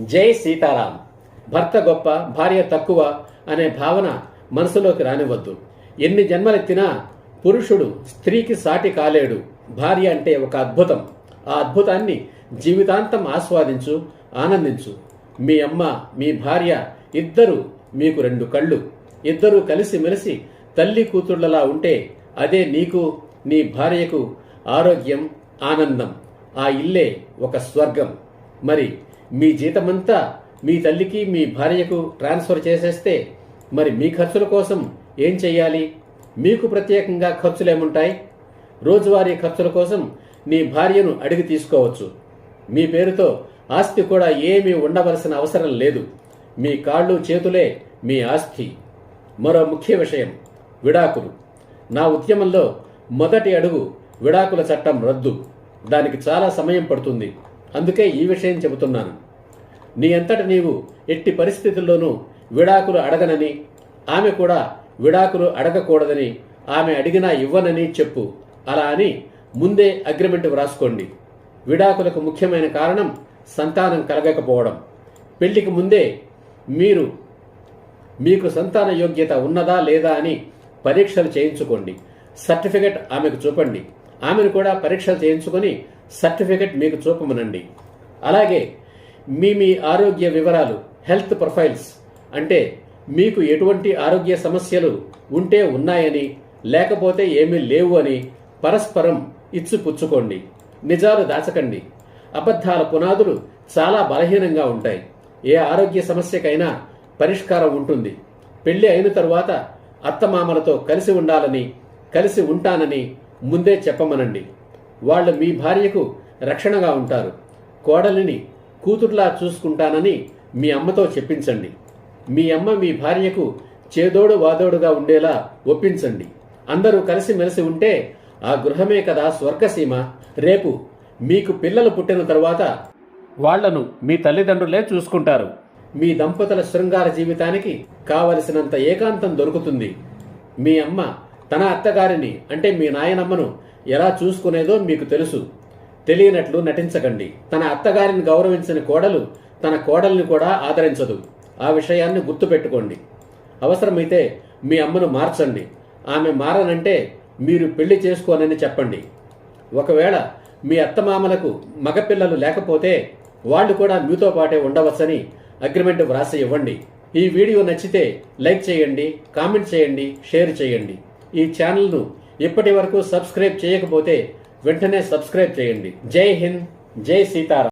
జై సీతారాం. భర్త గొప్ప భార్య తక్కువ అనే భావన మనసులోకి రానివ్వద్దు. ఎన్ని జన్మలెత్తినా పురుషుడు స్త్రీకి సాటి కాలేడు. భార్య అంటే ఒక అద్భుతం. ఆ అద్భుతాన్ని జీవితాంతం ఆస్వాదించు ఆనందించు. మీ అమ్మ మీ భార్య ఇద్దరు మీకు రెండు కళ్ళు. ఇద్దరూ కలిసి మెలిసి తల్లి కూతుళ్ళలా ఉంటే అదే నీకు నీ భార్యకు ఆరోగ్యం ఆనందం. ఆ ఇల్లే ఒక స్వర్గం. మరి మీ జీతమంతా మీ తల్లికి మీ భార్యకు ట్రాన్స్ఫర్ చేసేస్తే మరి మీ ఖర్చుల కోసం ఏం చెయ్యాలి? మీకు ప్రత్యేకంగా ఖర్చులేముంటాయి రోజువారీ ఖర్చుల కోసం నీ భార్యను అడిగి తీసుకోవచ్చు. మీ పేరుతో ఆస్తి కూడా ఏమీ ఉండవలసిన అవసరం లేదు. మీ కాళ్ళు చేతులే మీ ఆస్తి. మరో ముఖ్య విషయం విడాకులు. నా ఉద్యమంలో మొదటి అడుగు విడాకుల చట్టం రద్దు. దానికి చాలా సమయం పడుతుంది. అందుకే ఈ విషయం చెబుతున్నాను. నీ అంతట నీవు ఎట్టి పరిస్థితుల్లోనూ విడాకులు అడగనని ఆమె కూడా విడాకులు అడగకూడదని ఆమె అడిగినా ఇవ్వనని చెప్పు. అలా అని ముందే అగ్రిమెంట్ వ్రాసుకోండి. విడాకులకు ముఖ్యమైన కారణం సంతానం కలగకపోవడం. పెళ్ళికి ముందే మీరు మీకు సంతాన యోగ్యత ఉన్నదా లేదా అని పరీక్షలు చేయించుకోండి. సర్టిఫికెట్ ఆమెకు చూపండి. ఆమెను కూడా పరీక్షలు చేయించుకొని సర్టిఫికెట్ మీకు చూపమనండి. అలాగే మీ మీ ఆరోగ్య వివరాలు హెల్త్ ప్రొఫైల్స్ అంటే మీకు ఎటువంటి ఆరోగ్య సమస్యలు ఉంటే ఉన్నాయని లేకపోతే ఏమీ లేవు అని పరస్పరం ఇచ్చిపుచ్చుకోండి. నిజాలు దాచకండి. అబద్ధాల పునాదులు చాలా బలహీనంగా ఉంటాయి. ఏ ఆరోగ్య సమస్యకైనా పరిష్కారం ఉంటుంది. పెళ్ళి అయిన తరువాత అత్తమామలతో కలిసి ఉండాలని కలిసి ఉంటానని ముందే చెప్పమనండి. వాళ్ళు మీ భార్యకు రక్షణగా ఉంటారు. కోడలిని కూతుర్లా చూసుకుంటానని మీ అమ్మతో చెప్పించండి. మీ అమ్మ మీ భార్యకు చేదోడు వాదోడుగా ఉండేలా ఒప్పించండి. అందరూ కలిసిమెలిసి ఉంటే ఆ గృహమే కదా స్వర్గసీమ. రేపు మీకు పిల్లలు పుట్టిన తర్వాత వాళ్ళను మీ తల్లిదండ్రులే చూసుకుంటారు. మీ దంపతుల శృంగార జీవితానికి కావలసినంత ఏకాంతం దొరుకుతుంది. మీ అమ్మ తన అత్తగారిని అంటే మీ నాయనమ్మను ఎలా చూసుకునేదో మీకు తెలుసు. తెలియనట్లు నటించకండి. తన అత్తగారిని గౌరవించిన కోడలు తన కోడల్ని కూడా ఆదరించదు. ఆ విషయాన్ని గుర్తుపెట్టుకోండి. అవసరమైతే మీ అమ్మను మార్చండి. ఆమె మారనంటే మీరు పెళ్ళి చేసుకోనని చెప్పండి. ఒకవేళ మీ అత్తమామలకు మగపిల్లలు లేకపోతే వాళ్ళు కూడా మీతో పాటే ఉండవచ్చని అగ్రిమెంట్ వ్రాసి ఇవ్వండి. ఈ వీడియో నచ్చితే లైక్ చేయండి కామెంట్ చేయండి షేర్ చేయండి. ఈ ఛానల్ను ఇప్పటి వరకు సబ్స్క్రైబ్ చేయకపోతే వెంటనే సబ్స్క్రైబ్ చేయండి. జై హింద్ జై సీతారాం.